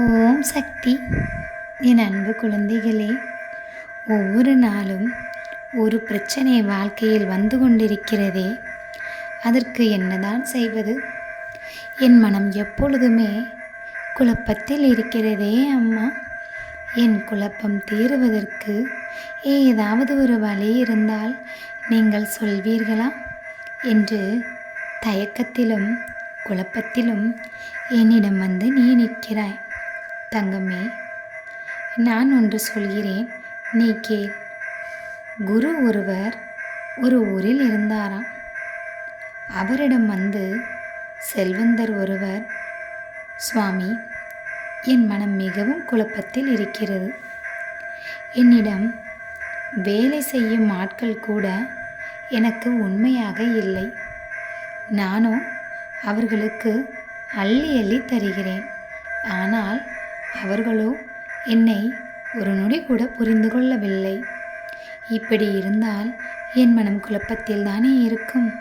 ஓம் சக்தி. என் அன்பு குழந்தைகளே ஒவ்வொரு நாளும் ஒரு பிரச்சனை வாழ்க்கையில் வந்து கொண்டிருக்கிறதே அதற்கு என்னதான் செய்வது? என் மனம் எப்பொழுதுமே குழப்பத்தில் இருக்கிறதே அம்மா. என் குழப்பம் தீருவதற்கு ஏதாவது ஒரு வழி இருந்தால் நீங்கள் சொல்வீர்களா? என்று தயக்கத்திலும் குழப்பத்திலும் என்னிடம் வந்து நீ நிற்கிறாய். தங்கமே நான் ஒன்று சொல்கிறேன். நீ கேள். குரு ஒருவர் ஒரு ஊரில் இருந்தாராம். அவரிடம் வந்து செல்வந்தர் ஒருவர் சுவாமி என் மனம் மிகவும் குழப்பத்தில் இருக்கிறது. என்னிடம் வேலை செய்யும் ஆட்கள் கூட எனக்கு உண்மையாக இல்லை. நானோ அவர்களுக்கு அள்ளி அள்ளி தருகிறேன். ஆனால் அவர்களோ என்னை ஒரு நொடி கூட புரிந்து கொள்ளவில்லை. இப்படி இருந்தால் என் மனம் குழப்பத்தில் தானே இருக்கும்.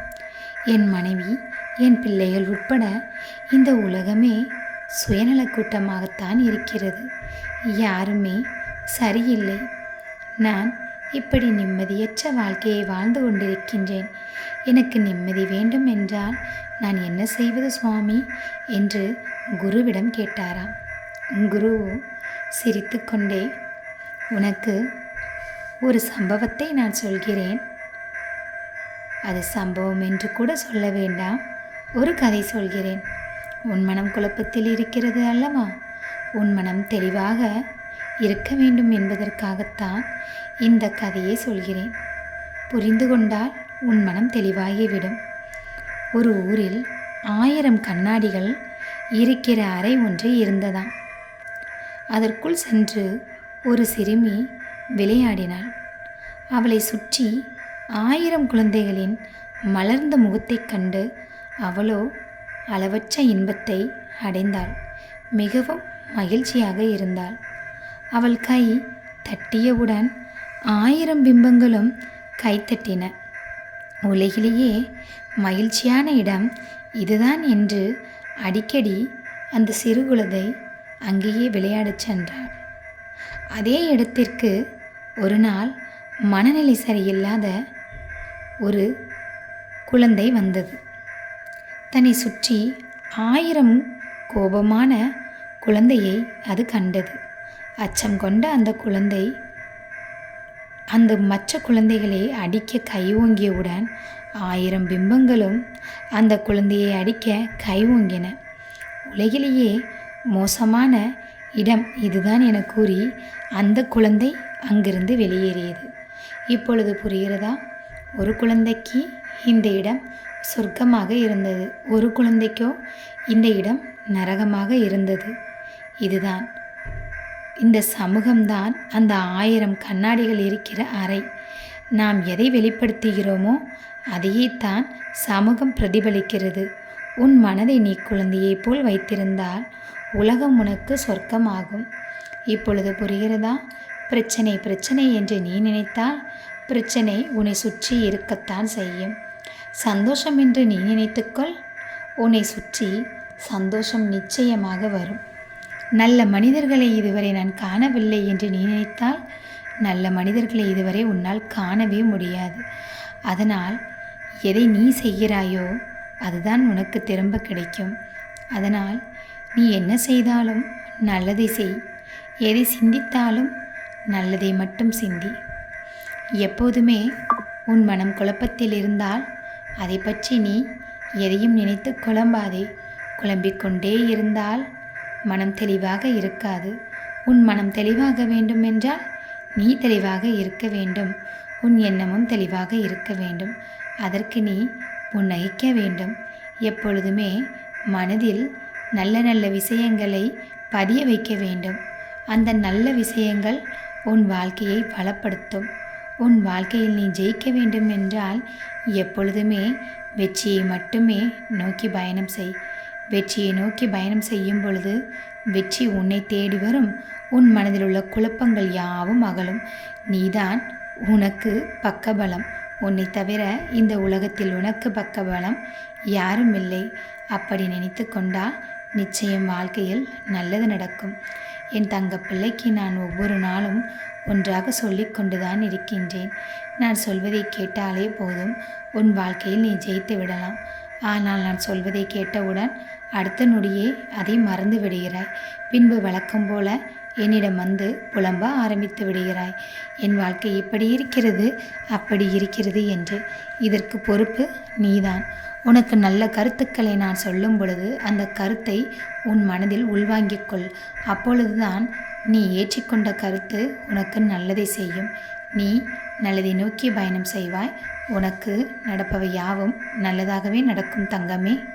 என் மனைவி என் பிள்ளைகள் உட்பட இந்த உலகமே சுயநல கூட்டமாகத்தான் இருக்கிறது. யாருமே சரியில்லை. நான் இப்படி நிம்மதியற்ற வாழ்க்கையை வாழ்ந்து கொண்டிருக்கின்றேன். எனக்கு நிம்மதி வேண்டும் என்றால் நான் என்ன செய்வது சுவாமி? என்று குருவிடம் கேட்டாராம். குரு சிரித்துக்கொண்டே உனக்கு ஒரு சம்பவத்தை நான் சொல்கிறேன். அது சம்பவம் என்று கூட சொல்ல வேண்டாம். ஒரு கதை சொல்கிறேன். உன் மனம் குழப்பத்தில் இருக்கிறது அல்லவா? உன் மனம் தெளிவாக இருக்க வேண்டும் என்பதற்காகத்தான் இந்த கதையை சொல்கிறேன். புரிந்து கொண்டால் உன் மனம் தெளிவாகிவிடும் ஒரு ஊரில் ஆயிரம் கண்ணாடிகள் இருக்கிற அறை ஒன்று இருந்ததாம். அதற்குள் சென்று ஒரு சிறுமி விளையாடினாள். அவளை சுற்றி ஆயிரம் குழந்தைகளின் மலர்ந்த முகத்தைக் கண்டு அவளோ அளவற்ற இன்பத்தை அடைந்தாள். மிகவும் மகிழ்ச்சியாக இருந்தாள். அவள் கை தட்டியவுடன் ஆயிரம் பிம்பங்களும் கைத்தட்டின. உலகிலேயே மகிழ்ச்சியான இடம் இதுதான் என்று அடிக்கடி அந்த சிறு குழந்தை அங்கேயே விளையாடச் சென்றார். அதே இடத்திற்கு ஒரு நாள் மனநிலை சரியில்லாத ஒரு குழந்தை வந்தது. தன்னை சுற்றி ஆயிரம் கோபமான குழந்தையை அது கண்டது. அச்சம் கொண்ட அந்த குழந்தை அந்த மற்ற குழந்தைகளை அடிக்க கை ஓங்கியவுடன் ஆயிரம் பிம்பங்களும் அந்த குழந்தையை அடிக்க கை ஓங்கின. உலகிலேயே மோசமான இடம் இதுதான் என கூறி அந்த குழந்தை அங்கிருந்து வெளியேறியது. இப்பொழுது புரிகிறதா? ஒரு குழந்தைக்கு இந்த இடம் சொர்க்கமாக இருந்தது. ஒரு குழந்தைக்கோ இந்த இடம் நரகமாக இருந்தது. இதுதான். இந்த சமூகம்தான் அந்த ஆயிரம் கண்ணாடிகள் இருக்கிற அறை. நாம் எதை வெளிப்படுத்துகிறோமோ அதையேத்தான் சமூகம் பிரதிபலிக்கிறது. உன் மனதை நீ குழந்தையைப் போல் வைத்திருந்தால் உலகம் உனக்கு சொர்க்கமாகும். இப்பொழுது புரிகிறதா? பிரச்சனை பிரச்சனை என்று நீ நினைத்தால் பிரச்சனை உன்னை சுற்றி இருக்கத்தான் செய்யும். சந்தோஷம் என்று நீ நினைத்துக்கொள் உன்னை சுற்றி சந்தோஷம் நிச்சயமாக வரும். நல்ல மனிதர்களை இதுவரை நான் காணவில்லை என்று நீ நினைத்தால் நல்ல மனிதர்களை இதுவரை உன்னால் காணவே முடியாது. அதனால் எதை நீ செய்கிறாயோ அதுதான் உனக்கு திரும்ப கிடைக்கும். அதனால் நீ என்ன செய்தாலும் நல்லதை செய். எதை சிந்தித்தாலும் நல்லதை மட்டும் சிந்தி. எப்போதுமே உன் மனம் குழப்பத்தில் இருந்தால் அதை பற்றி நீ எதையும் நினைத்து குழம்பாதே. குழம்பிக்கொண்டே இருந்தால் மனம் தெளிவாக இருக்காது. உன் மனம் தெளிவாக வேண்டும் என்றால் நீ தெளிவாக இருக்க வேண்டும். உன் எண்ணமும் தெளிவாக இருக்க வேண்டும். அதற்கு நீ புன்னகிக்க வேண்டும். எப்பொழுதுமே மனதில் நல்ல நல்ல விஷயங்களை பதிய வைக்க வேண்டும். அந்த நல்ல விஷயங்கள் உன் வாழ்க்கையை பலப்படுத்தும். உன் வாழ்க்கையில் நீ ஜெயிக்க வேண்டும் என்றால் எப்பொழுதுமே வெற்றியை மட்டுமே நோக்கி பயணம் செய். வெற்றியை நோக்கி பயணம் செய்யும் பொழுது வெற்றி உன்னை தேடி வரும். உன் மனதில் உள்ள குழப்பங்கள் யாவும் அகலும். நீதான் உனக்கு பக்கபலம். உன்னை தவிர இந்த உலகத்தில் உனக்கு பக்கபலம் யாரும் இல்லை. அப்படி நினைத்து கொண்டால் நிச்சயம் வாழ்க்கையில் நல்லது நடக்கும். என் தங்க பிள்ளைக்கு நான் ஒவ்வொரு நாளும் ஒன்றாக சொல்லிக்கொண்டுதான் இருக்கின்றேன். நான் சொல்வதை கேட்டாலே போதும். உன் வாழ்க்கையில் நீ ஜெயித்து விடலாம். ஆனால் நான் சொல்வதை கேட்டவுடன் அடுத்த நொடியே அதை மறந்து விடுகிறாய். பின்பு வழக்கம் போல என்னிடம் வந்து புலம்ப ஆரம்பித்து விடுகிறாய். என் வாழ்க்கை இப்படி இருக்கிறது அப்படி இருக்கிறது என்று. இதற்கு பொறுப்பு நீதான். உனக்கு நல்ல கருத்துக்களை நான் சொல்லும் பொழுது அந்த கருத்தை உன் மனதில் உள்வாங்கிக் கொள். அப்பொழுதுதான் நீ ஏற்றிக்கொண்ட கருத்து உனக்கு நல்லதை செய்யும். நீ நல்லதை நோக்கி பயணம் செய்வாய். உனக்கு நடப்பவை யாவும் நல்லதாகவே நடக்கும் தங்கமே.